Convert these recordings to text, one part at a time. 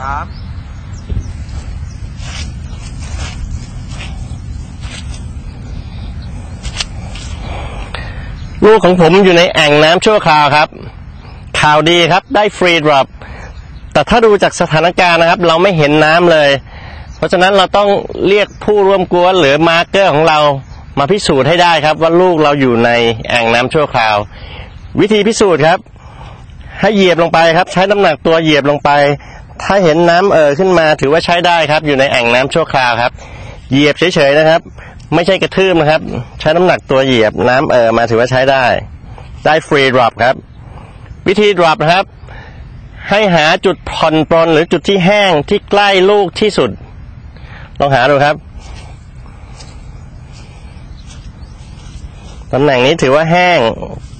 ครับลูกของผมอยู่ในแอ่งน้ำชั่วคราวครับ ข่าวดีครับได้ฟรีดรอปแต่ถ้าดูจากสถานการณ์นะครับ เราไม่เห็นน้ำเลย เพราะฉะนั้นเราต้องเรียกผู้ร่วมกวนหรือมาร์เกอร์ของเรามาพิสูจน์ให้ได้ครับ ว่าลูกเราอยู่ในแอ่งน้ำชั่วคราว วิธีพิสูจน์ครับ ให้เหยียบลงไปครับ ใช้น้ำหนักตัวเหยียบลงไป ถ้าเห็นน้ำเอ่อขึ้นมาถือว่าใช้ได้ครับ อยู่ในแอ่งน้ำชั่วคราวครับ เหยียบเฉยๆนะครับ ไม่ใช่กระทืบนะครับ ใช้น้ำหนักตัวเหยียบน้ำเอ่อมาถือว่าใช้ได้ ได้ฟรีดรอปครับ วิธีดรอปนะครับ ให้หาจุดผ่อนปลนหรือจุดที่แห้งที่ใกล้ลูกที่สุด ลองหาดูครับตำแหน่งนี้ถือว่าแห้ง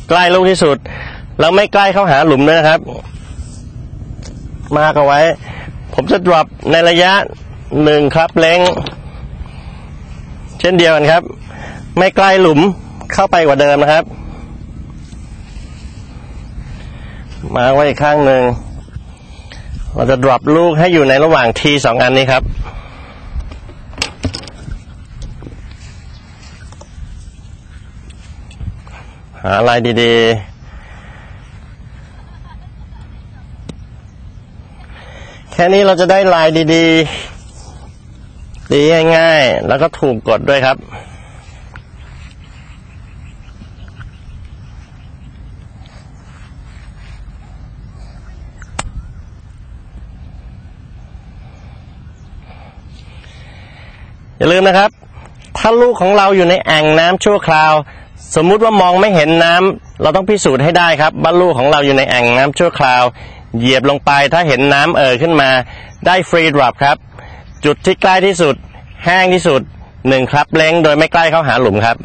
ใกล้ลูกที่สุด แล้วไม่ใกล้เข้าหาหลุมด้วยนะครับ มากเอาไว้ ผมจะดรอปในระยะหนึ่งครับเล้ง เช่นเดียวกันครับ ไม่ใกล้หลุมเข้าไปกว่าเดิมนะครับ มาไว้อีกข้างหนึ่งเราจะ drop ลูกให้อยู่ในระหว่างทีสองอันนี้ครับหาลายดีๆ แค่นี้เราจะได้ลายดีๆ ดีง่ายๆ แล้วก็ถูกกดด้วยครับอย่าลืมนะครับ ถ้าลูกของเราอยู่ในแอ่งน้ำชั่วคราว สมมุติว่ามองไม่เห็นน้ำเราต้องพิสูจน์ให้ได้ครับว่าลูกของเราอยู่ในแอ่งน้ำชั่วคราว เหยียบลงไปถ้าเห็นน้ำเอ่อขึ้นมาได้ฟรีดรอปครับ จุดที่ใกล้ที่สุดแห้งที่สุดหนึ่งครับเล้งโดยไม่ใกล้เข้าหาหลุมครับ